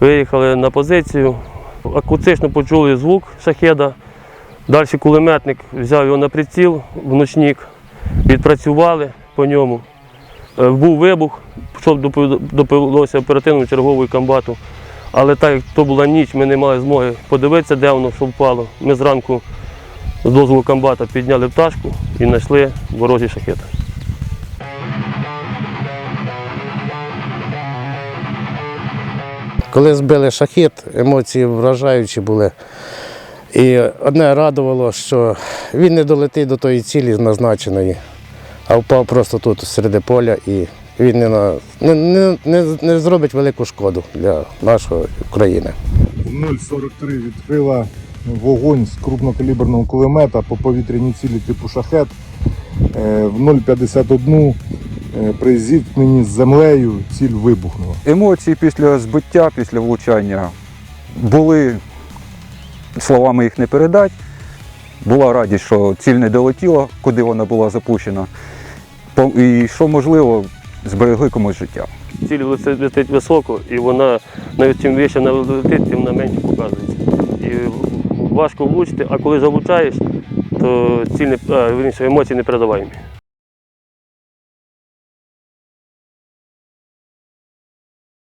Виїхали на позицію, акустично почули звук шахеда. Далі кулеметник взяв його на приціл в ночник, відпрацювали по ньому. Е, Був вибух, що допо- допилося оперативному черговому комбату. Але так як то була ніч, ми не мали змоги подивитися, де воно що впало. Ми зранку з дозволу комбата підняли пташку і знайшли ворожий шахет. Коли збили шахет, емоції вражаючі були. І одне радувало, що він не долетить до тої цілі назначеної, а впав просто тут серед поля і він не, на, не, не, не, не зробить велику шкоду для нашої України. 0,43 відкрила вогонь з крупнокаліберного кулемета по повітряній цілі типу шахет. Е, В 0,51 е, при зіткненні з землею ціль вибухнула. Емоції після збиття, після влучання були, словами їх не передати. Була радість, що ціль не долетіла, куди вона була запущена. І що можливо, зберегли комусь життя. Ціль летить високо, і вона навіть чим вище вона летить, тим вона менше показується. І важко влучити, а коли залучаєш, то ціль не, а, емоції не передаваємі.